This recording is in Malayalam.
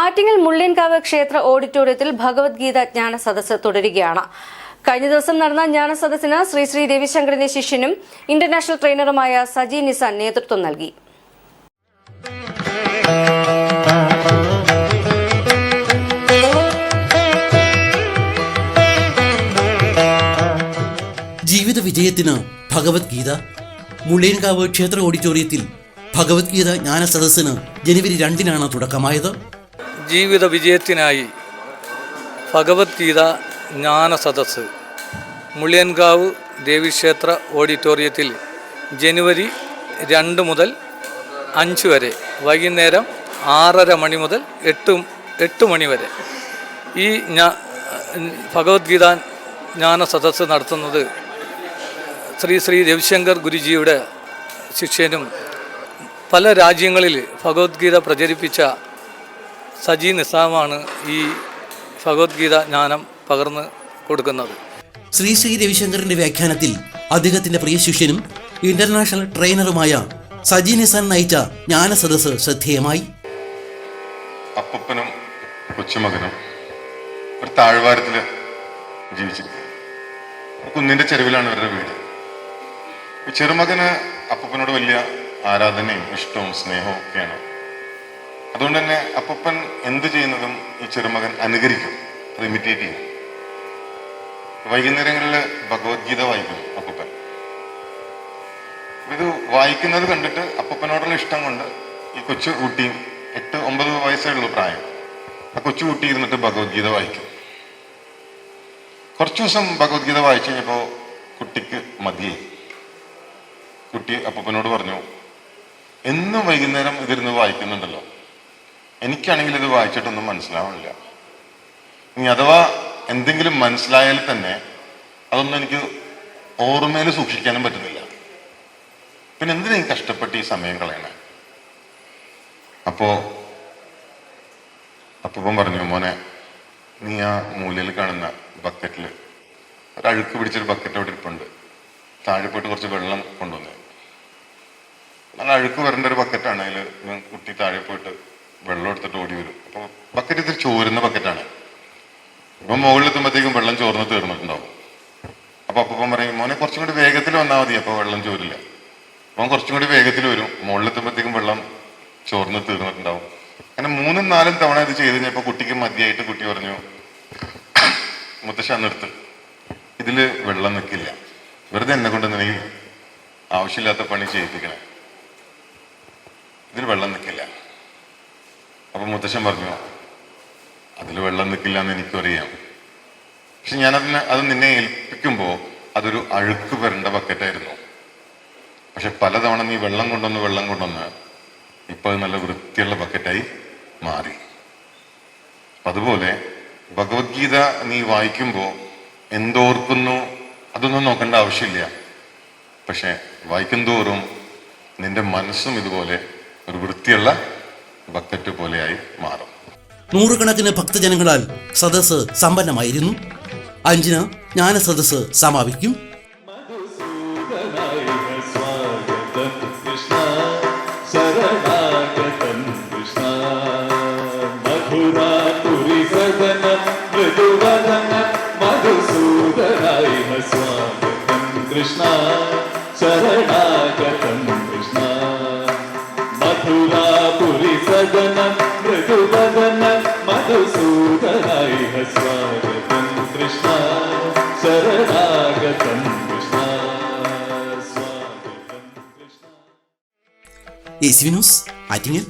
ആറ്റിങ്ങൽ മുള്ളിൻകാവ് ക്ഷേത്ര ഓഡിറ്റോറിയത്തിൽ ഭഗവത്ഗീത ജ്ഞാന സദസ്സ് തുടരുകയാണ്. കഴിഞ്ഞ ദിവസം നടന്ന ജ്ഞാന സദസ്സിന് ശ്രീ ശ്രീ രവിശങ്കറിന്റെ ശിഷ്യനും ഇന്റർനാഷണൽ ട്രെയിനറുമായ സജി നിസാൻ നേതൃത്വം നൽകി. ജീവിത വിജയത്തിന് ഭഗവത്ഗീത. മുള്ളിയൻകാവ് ക്ഷേത്ര ഓഡിറ്റോറിയത്തിൽ ഭഗവത്ഗീത ജ്ഞാന സദസ്സിന് ജനുവരി രണ്ടിനാണ് തുടക്കമായത്. ജീവിത വിജയത്തിനായി ഭഗവത്ഗീത ജ്ഞാന സദസ്സ് മുള്ളിയൻകാവ് ദേവീക്ഷേത്ര ഓഡിറ്റോറിയത്തിൽ ജനുവരി രണ്ട് മുതൽ അഞ്ച് വരെ വൈകുന്നേരം ആറര മണി മുതൽ എട്ട് എട്ട് മണി വരെ. ഈ ഭഗവത്ഗീത ജ്ഞാന സദസ്സ് നടത്തുന്നത് ശ്രീ ശ്രീ രവിശങ്കർ ഗുരുജിയുടെ ശിഷ്യനും പല രാജ്യങ്ങളിൽ ഭഗവത്ഗീത പ്രചരിപ്പിച്ച സജി നിസാമാണ് ഈ ഭഗവത്ഗീത ജ്ഞാനം പകർന്ന് കൊടുക്കുന്നത്. ശ്രീ ശ്രീ രവിശങ്കറിന്റെ വ്യാഖ്യാനത്തിൽ അദ്ദേഹത്തിന്റെ പ്രിയ ശിഷ്യനും ഇന്റർനാഷണൽ ട്രെയിനറുമായ സജി നിസാൻ നയിച്ച ജ്ഞാന സദസ് ശ്രദ്ധേയമായി. അപ്പനും കൊച്ചുമകനും ഒരു താഴ്വാരത്തിൽ ജീവിച്ചിരിക്കുക കുന്നിന്റെ ചെരുവിലാണ് അവരുടെ വീട്. ചെറുമകന് അപ്പനോട് വലിയ ആരാധനയും ഇഷ്ടവും സ്നേഹവും ഒക്കെയാണ്. അതുകൊണ്ട് തന്നെ അപ്പൻ എന്ത് ചെയ്യുന്നതും ഈ ചെറുമകൻ അനുകരിക്കും അത് ഇമിറ്റേറ്റ് ചെയ്യും. വൈകുന്നേരങ്ങളിൽ ഭഗവത്ഗീത വായിക്കും അപ്പപ്പൻ. ഇത് വായിക്കുന്നത് കണ്ടിട്ട് അപ്പനോടുള്ള ഇഷ്ടം കൊണ്ട് ഈ കൊച്ചു കുട്ടിയും എട്ട് ഒമ്പത് വയസ്സേ ഉള്ളൂ പ്രായം. ആ കൊച്ചു കുട്ടി ഇരുന്നിട്ട് ഭഗവത്ഗീത വായിക്കും. കുറച്ചു ദിവസം ഭഗവത്ഗീത വായിച്ചു കഴിഞ്ഞപ്പോൾ കുട്ടിക്ക് മതിയായി. കുട്ടി അപ്പനോട് പറഞ്ഞു എന്നും വൈകുന്നേരം ഇതിരുന്ന് വായിക്കുന്നുണ്ടല്ലോ. എനിക്കാണെങ്കിൽ ഇത് വായിച്ചിട്ടൊന്നും മനസ്സിലാവണില്ല. ഇനി അഥവാ എന്തെങ്കിലും മനസ്സിലായാൽ തന്നെ അതൊന്നും എനിക്ക് ഓർമ്മയിൽ സൂക്ഷിക്കാനും പറ്റുന്നില്ല. പിന്നെ എന്തിനാ ഈ കഷ്ടപ്പെട്ട് ഈ സമയം കളയണേ? അപ്പോ അപ്പം പറഞ്ഞു മോനെ നീ ആ മൂലയിൽ കാണുന്ന ബക്കറ്റിൽ ഒരു അഴുക്ക് പിടിച്ചൊരു ബക്കറ്റ് അവിടെ ഇരിപ്പുണ്ട്. താഴെ പോയിട്ട് കുറച്ച് വെള്ളം കൊണ്ടുവന്നു. നല്ല അഴുക്ക് വരേണ്ട ഒരു ബക്കറ്റാണ് അതിൽ കുട്ടി താഴെ പോയിട്ട് വെള്ളം എടുത്തിട്ട് ഓടി വരും. അപ്പോൾ ബക്കറ്റ് ഇത്തിരി ചോരുന്ന ബക്കറ്റാണ് ഇപ്പം മുകളിലെത്തുമ്പോഴത്തേക്കും വെള്ളം ചോർന്ന് തീർന്നിട്ടുണ്ടാവും. അപ്പൊ അപ്പം പറയും മോനെ കുറച്ചും കൂടി വേഗത്തിൽ വന്നാൽ മതി അപ്പോൾ വെള്ളം ചോരില്ല. അപ്പം കുറച്ചും കൂടി വേഗത്തിൽ വരും. മുകളിലെത്തുമ്പോഴത്തേക്കും വെള്ളം ചോർന്ന് തീർന്നിട്ടുണ്ടാവും. അങ്ങനെ മൂന്നും നാലും തവണ ഇത് ചെയ്ത് കഴിഞ്ഞപ്പോൾ കുട്ടിക്ക് മതിയായിട്ട് കുട്ടി പറഞ്ഞു മുത്തശ്ശ നിർത്ത് ഇതിൽ വെള്ളം നിൽക്കില്ല വെറുതെ എന്നെ കൊണ്ട് നിനക്ക് ആവശ്യമില്ലാത്ത പണി ചെയ്യിപ്പിക്കണേ. ഇതിൽ വെള്ളം നിൽക്കില്ല അപ്പൊ മുത്തശ്ശൻ പറഞ്ഞു അതിൽ വെള്ളം നിൽക്കില്ല എന്ന് എനിക്കറിയാം. പക്ഷെ ഞാനതിന് അത് നിന്നെ ഏൽപ്പിക്കുമ്പോൾ അതൊരു അഴുക്ക് വരേണ്ട ബക്കറ്റായിരുന്നു. പക്ഷെ പലതവണ നീ വെള്ളം കൊണ്ടുവന്ന് വെള്ളം കൊണ്ടുവന്ന് ഇപ്പൊ അത് നല്ല വൃത്തിയുള്ള ബക്കറ്റായി മാറി. അതുപോലെ ഭഗവത്ഗീത നീ വായിക്കുമ്പോൾ എന്തോർക്കുന്നു അതൊന്നും നോക്കേണ്ട ആവശ്യമില്ല. പക്ഷെ വായിക്കും തോറും നിന്റെ മനസ്സും ഇതുപോലെ ഒരു വൃത്തിയുള്ള ബക്കറ്റ് പോലെയായി മാറും. നൂറുകണക്കിന് ഭക്തജനങ്ങളാൽ സദസ് സമ്പന്നമായിരുന്നു. അഞ്ചിന് ജ്ഞാന സദസ് സമാപിക്കും. മധുസൂദനായ സ്വാഗതം കൃഷ്ണ. ശരണാഗത സദനം മൃദുവദനം മധുസൂദനായ സ്വാഗതം കൃഷ്ണ ശരണാഗതം കൃഷ്ണ സ്വാഗതം കൃഷ്ണ. യേശുവിനോസ് ആറ്റിങ്ങൽ